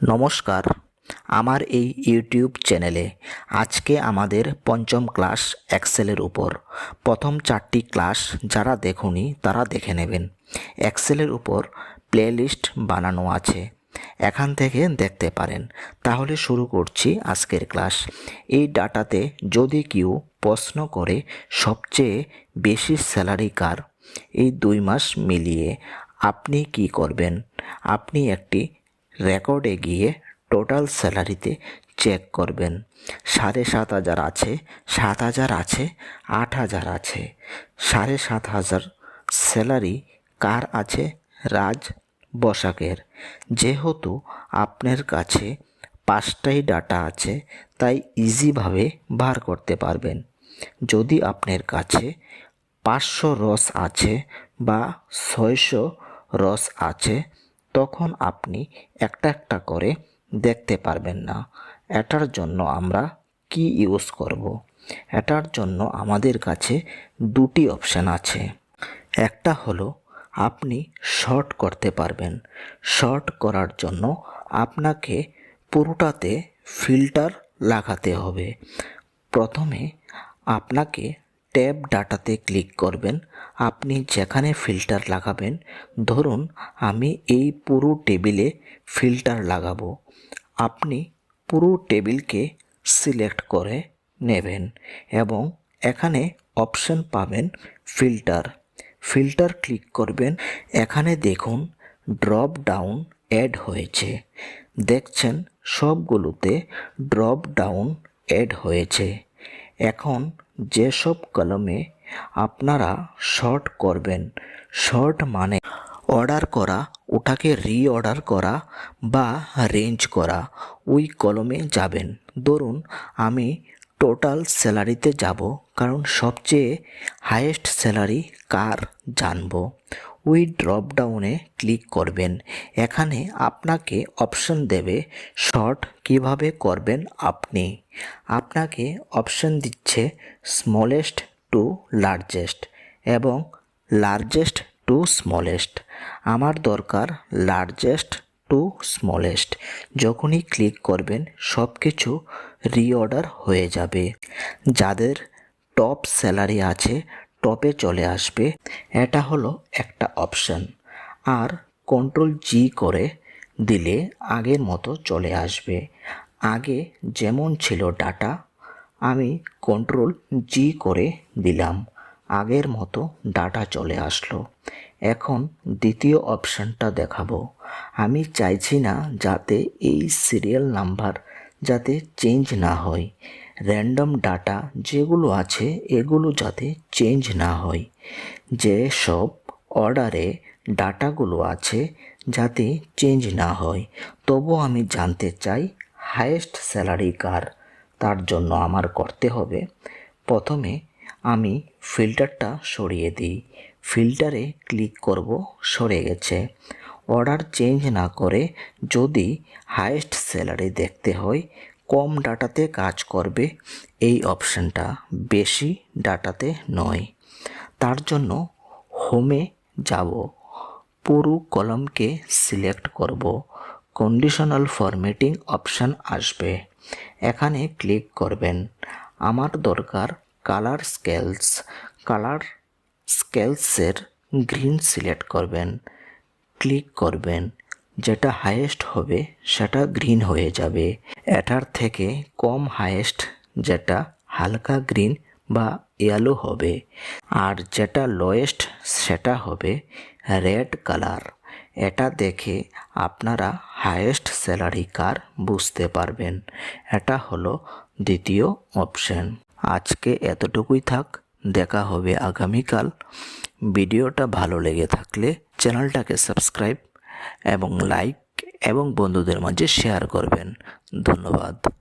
নমস্কার। আমার এই ইউটিউব চ্যানেলে আজকে আমাদের পঞ্চম ক্লাস এক্সেলের উপর। প্রথম চারটি ক্লাস যারা দেখুনি তারা দেখে নেবেন। এক্সেলের উপর প্লেলিস্ট বানানো আছে। এখান থেকে দেখতে পারেন। তাহলে শুরু করছি আজকের ক্লাস। এই ডাটাতে যদি কেউ প্রশ্ন করে সবচেয়ে বেশি স্যালারি কার, এই দুই মাস মিলিয়ে আপনি কি করবেন? আপনি একটি রেকর্ডে গিয়ে টোটাল স্যালারিতে চেক করবেন। সাড়ে সাত হাজার আছে, সাত হাজার আছে, আট হাজার আছে। সাড়ে সাত হাজার স্যালারি কার আছে? রাজ বসাকের। যেহেতু আপনার কাছে পাঁচটাই ডাটা আছে, তাই ইজিভাবে বার করতে পারবেন। যদি আপনার কাছে পাঁচশো রস আছে বা ছয়শো রস আছে তখন আপনি একটা একটা করে দেখতে পারবেন না। এটার জন্য আমরা কি ইউজ করব। এটার জন্য আমাদের কাছে দুটি অপশান আছে। একটা হলো আপনি শর্ট করতে পারবেন। শর্ট করার জন্য আপনাকে পুরোটাতে ফিল্টার লাগাতে হবে। প্রথমে আপনাকে ট্যাব ডাটাতে ক্লিক করবেন। আপনি যেখানে ফিল্টার লাগাবেন, ধরুন আমি এই পুরো টেবিলে ফিল্টার লাগাবো। আপনি পুরো টেবিলকে সিলেক্ট করে নেবেন এবং এখানে অপশন পাবেন ফিল্টার। ফিল্টার ক্লিক করবেন। এখানে দেখুন ড্রপ ডাউন অ্যাড হয়েছে। দেখছেন সবগুলোতে ড্রপ ডাউন অ্যাড হয়েছে। এখন যেসব কলমে আপনারা শর্ট করবেন, শর্ট মানে অর্ডার করা, ওটাকে রিঅর্ডার করা বা রেঞ্জ করা, ওই কলমে যাবেন। ধরুন, আমি টোটাল স্যালারিতে যাব, কারণ সবচেয়ে হায়েস্ট স্যালারি কার জানব? ওই ড্রপ ডাউনে ক্লিক করবেন। এখানে আপনাকে অপশন দেবে শর্ট কীভাবে করবেন আপনি। আপনাকে অপশন দিচ্ছে স্মলেস্ট টু লার্জেস্ট এবং লার্জেস্ট টু স্মলেস্ট আমার দরকার লার্জেস্ট টু স্মলেস্ট যখনই ক্লিক করবেন সব কিছু রিঅর্ডার হয়ে যাবে। যাদের টপ স্যালারি আছে টপে চলে আসবে, এটা হলো একটা অপশন। আর কন্ট্রোল জি করে দিলে আগের মতো চলে আসবে। আগে যেমন ছিল ডাটা, আমি কন্ট্রোল জি করে দিলাম, আগের মতো ডাটা চলে আসলো। এখন দ্বিতীয় অপশানটা দেখাবো। আমি চাইছি না যাতে এই সিরিয়াল নাম্বার যাতে চেঞ্জ না হয়। র্যান্ডম ডাটা যেগুলো আছে, এগুলো যাতে চেঞ্জ না হয়। যে সব অর্ডারে ডাটাগুলো আছে, যাতে চেঞ্জ না হয়। তবু আমি জানতে চাই হায়েস্ট স্যালারি কার? তার জন্য আমার করতে হবে। প্রথমে আমি ফিল্টারটা সরিয়ে দিই। ফিল্টারে ক্লিক করব, সরে গেছে। অর্ডার চেঞ্জ না করে যদি হায়েস্ট স্যালারি দেখতে হয় কম ডাটাতে কাজ করবে এই অপশানটা, বেশি ডাটাতে নয়। তার জন্য হোমে যাব। পুরো কলমকে সিলেক্ট করব। কন্ডিশনাল ফরম্যাটিং অপশান আসবে। এখানে ক্লিক করবেন। আমার দরকার কালার স্কেলস। কালার স্কেলসের গ্রিন সিলেক্ট করবেন। ক্লিক করবেন। যেটা হায়েস্ট হবে, সেটা গ্রিন হয়ে যাবে। এটার থেকে কম হায়েস্ট যেটা হালকা গ্রিন বা ইয়েলো হবে। আর যেটা লোয়েস্ট সেটা হবে রেড কালার এটা দেখে আপনারা হায়েস্ট স্যালারি কার বুঝতে পারবেন। এটা হলো দ্বিতীয় অপশন আজকে এতটুকুই থাক। দেখা হবে আগামীকাল। ভিডিওটা ভালো লেগে থাকলে চ্যানেলটাকে সাবস্ক্রাইব এবং লাইক এবং বন্ধুদের মাঝে শেয়ার করবেন। ধন্যবাদ।